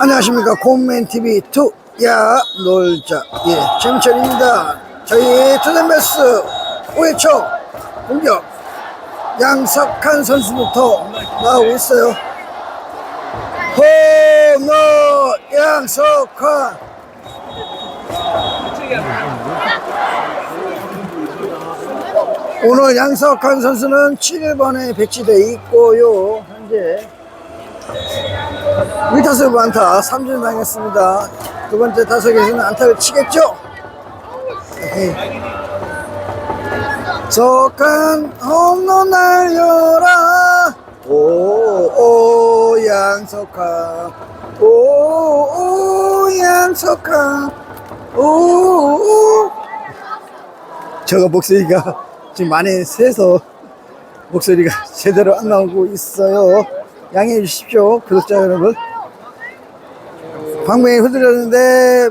안녕하십니까. 곰맨TV 2 야 놀자. 예 재민철입니다. 저희 투덴베스 5회초 공격. 양석한 선수부터 나오고 있어요. 호너 양석한. 오늘 양석한 선수는 7번에 배치되어 있고요. 현재 위타스 안타 3진 당했습니다. 두 번째 타석에서는 안타를 치겠죠? 에헤이. 석한 홈런 날려라 오오 양석한 오오 양석한 오오 저거 목소리가 지금 많이 세서 목소리가 제대로 안 나오고 있어요. 양해해 주십시오, 구독자 여러분. 방망이 흔들렸는데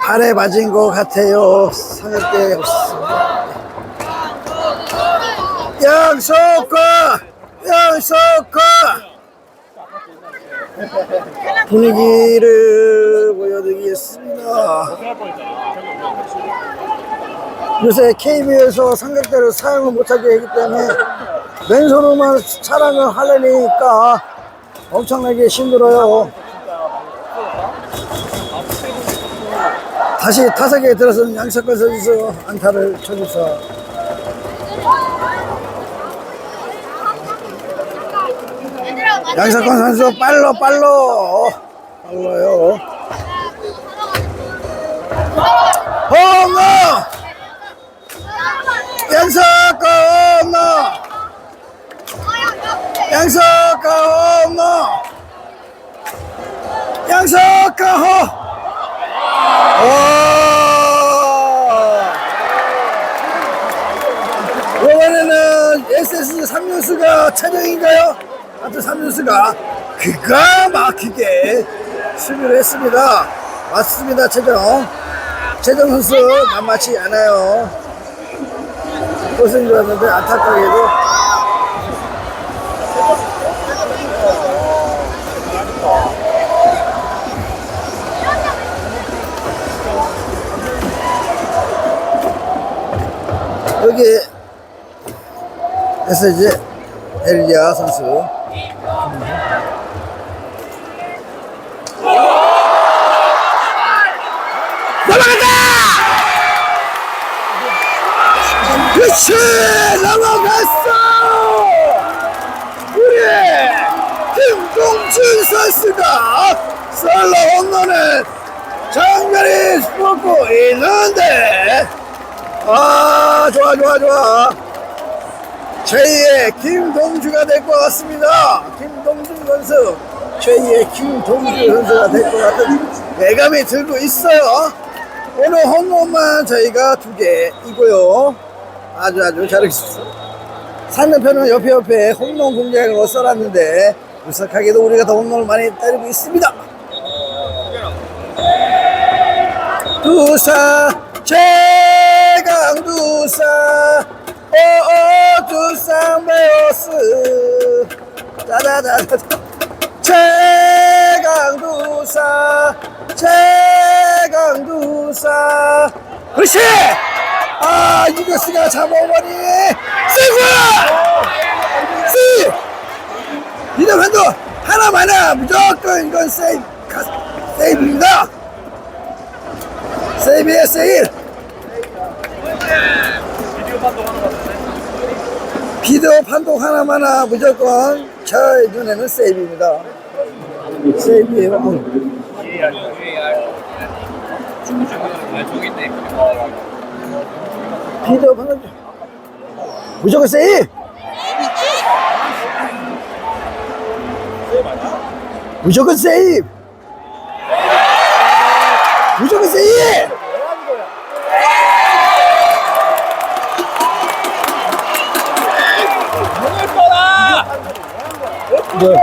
발에 맞은 것 같아요. 상했대 없습니다. 양석화! 양석화! 분위기를 보여드리겠습니다. 요새 KB에서 삼각대를 사용을 못하게 하기 때문에 맨손으로만 촬영을 하려니까 엄청나게 힘들어요. 다시 타석에 들어서는 양석권 선수 안타를 쳐주서 양석권 선수 빨로 빨로 빨로요. 홈런! 양석권 홈런! 홈! 오! 이번에는 SS 3루수가 차정인가요? 하여튼 3루수가 기가 막히게 수비를 했습니다. 맞습니다, 최정. 최정 선수 만만치 않아요. 고생 좋았는데 안타깝게도 여기 에서 이제 엘리아 선수 넘어간다! 그렇지! 넘어갔어! 우리 김동준 선수가 솔로 홈런을 장면이 뽑고 있는데 아 좋아 좋아 좋아. 제2의 김동주가 될 것 같습니다. 김동준 선수. 제2의 김동주 선수가 될 것 같은 예감이 들고 있어요. 오늘 홈런만 저희가 두 개이고요. 아주 아주 잘했습니다 상대편은 옆에 옆에 홈런 공략을 써놨는데 무색하게도 우리가 더 홈런을 많이 때리고 있습니다. 두사 최 강 두사 오오 두사 메오스 따다다다 최강 두사 최강 두사. 그렇지! 아 이거스가 잡아버리 세구야 세 이런 한도 하나만아 무조건 이건 세이브 가- 세이브입니다. 세이브에 세일 비디오 판독 하나만아 무조건 저의 눈에는 세이브입니다. 세이브예요. 비디오 판독 무조건 세이브 무조건 세이브 무조건 세이브 오늘